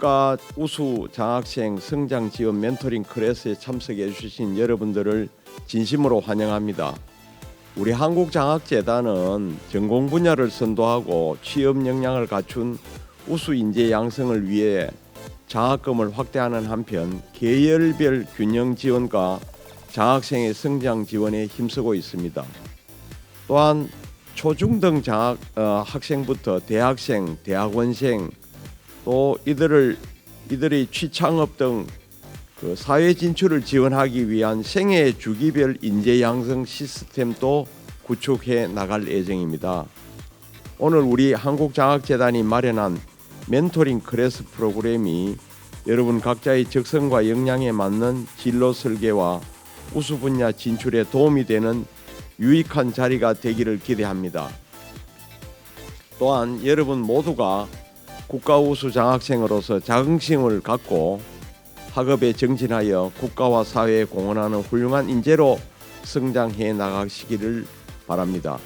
국가 우수 장학생 성장 지원 멘토링 클래스에 참석해 주신 여러분들을 진심으로 환영합니다. 우리 한국장학재단은 전공 분야를 선도하고 취업 역량을 갖춘 우수 인재 양성을 위해 장학금을 확대하는 한편 계열별 균형 지원과 장학생의 성장 지원에 힘쓰고 있습니다. 또한 초중등 장학 어, 학생부터 대학생, 대학원생 또 이들을 이들의 취창업 등 그 사회 진출을 지원하기 위한 생애 주기별 인재 양성 시스템도 구축해 나갈 예정입니다. 오늘 우리 한국장학재단이 마련한 멘토링 클래스 프로그램이 여러분 각자의 적성과 역량에 맞는 진로 설계와 우수 분야 진출에 도움이 되는 유익한 자리가 되기를 기대합니다. 또한 여러분 모두가 국가 우수 장학생으로서 자긍심을 갖고 학업에 정진하여 국가와 사회에 공헌하는 훌륭한 인재로 성장해 나가시기를 바랍니다.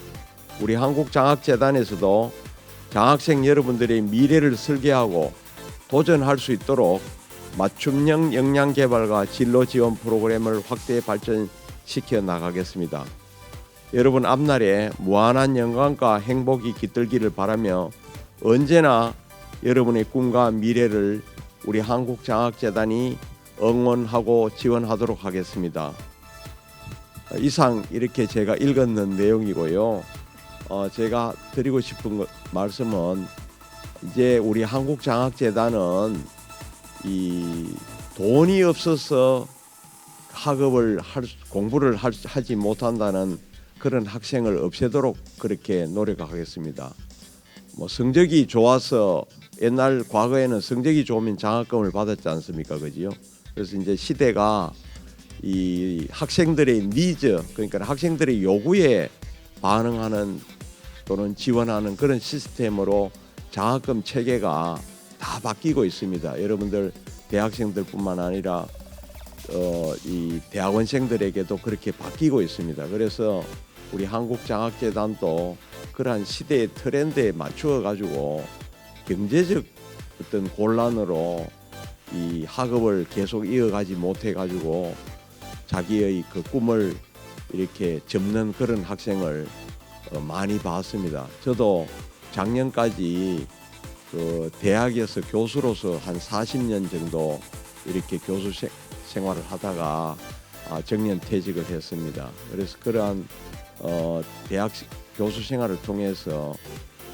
우리 한국장학재단에서도 장학생 여러분들의 미래를 설계하고 도전할 수 있도록 맞춤형 역량 개발과 진로 지원 프로그램을 확대 발전시켜 나가겠습니다. 여러분 앞날에 무한한 영광과 행복이 깃들기를 바라며 언제나 여러분의 꿈과 미래를 우리 한국장학재단이 응원하고 지원하도록 하겠습니다. 이상 이렇게 제가 읽었는 내용이고요. 어, 제가 드리고 싶은 것, 말씀은 이제 우리 한국장학재단은 이 돈이 없어서 학업을 할 수- 공부를 할 수- 하지 못한다는 그런 학생을 없애도록 그렇게 노력하겠습니다. 뭐 성적이 좋아서 옛날 과거에는 성적이 좋으면 장학금을 받았지 않습니까, 그지요? 그래서 이제 시대가 이 학생들의 니즈 그러니까 학생들의 요구에 반응하는 또는 지원하는 그런 시스템으로 장학금 체계가 다 바뀌고 있습니다. 여러분들 대학생들뿐만 아니라 어, 이 대학원생들에게도 그렇게 바뀌고 있습니다. 그래서 우리 한국장학재단도 그러한 시대의 트렌드에 맞추어 가지고 경제적 어떤 곤란으로 이 학업을 계속 이어가지 못해 가지고 자기의 그 꿈을 이렇게 접는 그런 학생을 어, 많이 봤습니다. 저도 작년까지 그 대학에서 교수로서 한 40년 정도 이렇게 교수 세- 생활을 하다가 아, 정년 퇴직을 했습니다. 그래서 그러한 어, 대학 시- 교수 생활을 통해서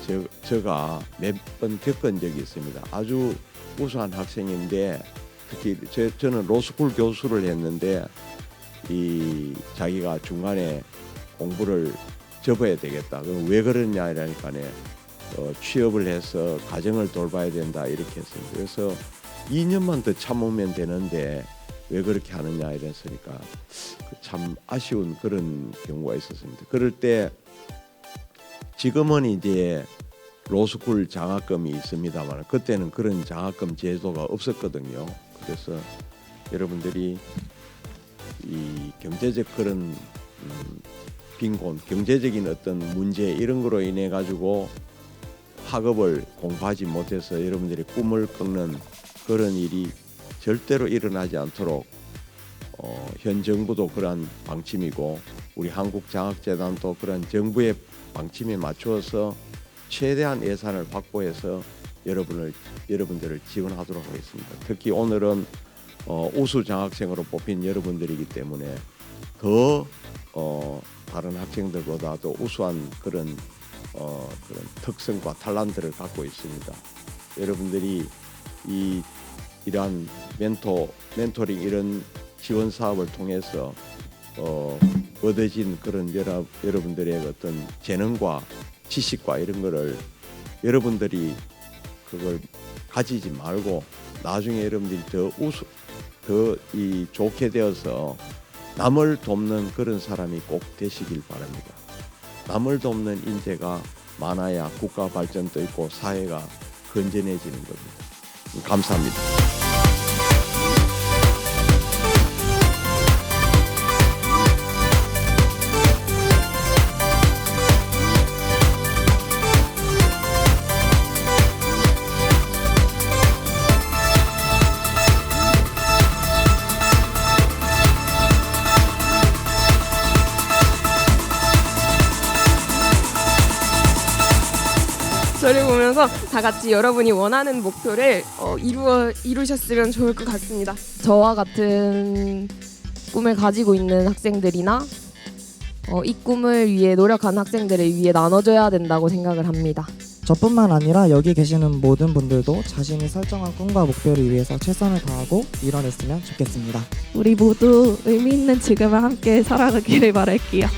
저, 제가 몇 번 겪은 적이 있습니다. 아주 우수한 학생인데 특히 저, 저는 로스쿨 교수를 했는데 이 자기가 중간에 공부를 접어야 되겠다. 그럼 왜 그러냐 이러니까네 어, 취업을 해서 가정을 돌봐야 된다 이렇게 했습니다. 그래서 2년만 더 참으면 되는데 왜 그렇게 하느냐 이랬으니까 그참 아쉬운 그런 경우가 있었습니다. 그럴 때 지금은 이제 로스쿨 장학금이 있습니다만 그때는 그런 장학금 제도가 없었거든요. 그래서 여러분들이 이 경제적 그런 음, 빈곤, 경제적인 어떤 문제 이런 거로 인해 가지고 학업을 공부하지 못해서 여러분들이 꿈을 꺾는 그런 일이 절대로 일어나지 않도록 어, 현 정부도 그러한 방침이고 우리 한국장학재단도 그런 정부의 방침에 맞추어서 최대한 예산을 확보해서 여러분을 여러분들을 지원하도록 하겠습니다. 특히 오늘은 어, 우수 장학생으로 뽑힌 여러분들이기 때문에 더 어, 다른 학생들보다 도 우수한 그런 어, 그런 특성과 탈란트를 갖고 있습니다. 여러분들이 이 이러한 멘토 멘토링 이런 지원 사업을 통해서 어, 얻어진 그런 여러, 여러분들의 어떤 재능과 지식과 이런 거를 여러분들이 그걸 가지지 말고 나중에 여러분들이 더 우수 더이 좋게 되어서 남을 돕는 그런 사람이 꼭 되시길 바랍니다. 남을 돕는 인재가 많아야 국가 발전도 있고 사회가 건전해지는 겁니다. 감사합니다. 저를 보면서 다 같이 여러분이 원하는 목표를 어, 이루어 이루셨으면 좋을 것 같습니다. 저와 같은 꿈을 가지고 있는 학생들이나 어, 이 꿈을 위해 노력하는 학생들을 위해 나눠줘야 된다고 생각을 합니다. 저뿐만 아니라 여기 계시는 모든 분들도 자신이 설정한 꿈과 목표를 위해서 최선을 다하고 이뤄냈으면 좋겠습니다. 우리 모두 의미 있는 지금을 함께 살아가기를 바랄게요.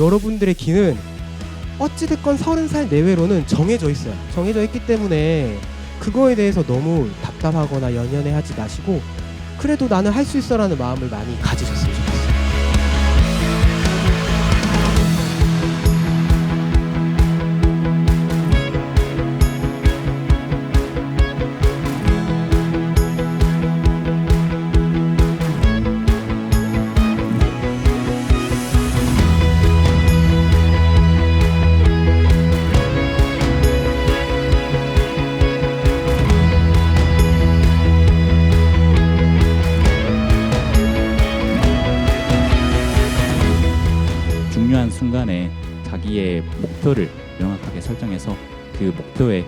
여러분들의 길은 어찌됐건 서른 살 내외로는 정해져 있어요. 정해져 있기 때문에 그거에 대해서 너무 답답하거나 연연해 하지 마시고 그래도 나는 할 수 있어라는 마음을 많이 가지셨으면 좋겠어요. 명확하게 설정해서 그 목표에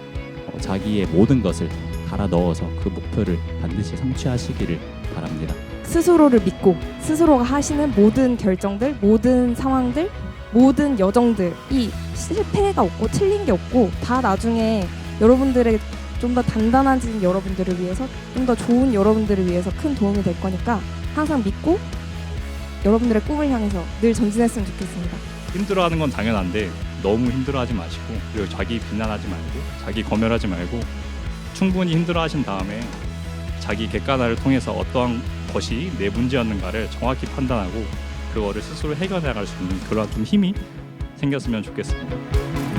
어, 자기의 모든 것을 갈아 넣어서 그 목표를 반드시 성취하시기를 바랍니다. 스스로를 믿고 스스로가 하시는 모든 결정들, 모든 상황들, 모든 여정들이 실패가 없고 틀린 게 없고 다 나중에 여러분들의 좀 더 단단해진 여러분들을 위해서 좀 더 좋은 여러분들을 위해서 큰 도움이 될 거니까 항상 믿고 여러분들의 꿈을 향해서 늘 전진했으면 좋겠습니다. 힘들어하는 건 당연한데 너무 힘들어하지 마시고 그리고 자기 비난하지 말고 자기 검열하지 말고 충분히 힘들어하신 다음에 자기 객관화를 통해서 어떠한 것이 내 문제였는가를 정확히 판단하고 그거를 스스로 해결해 나갈 수 있는 그런 좀 힘이 생겼으면 좋겠습니다.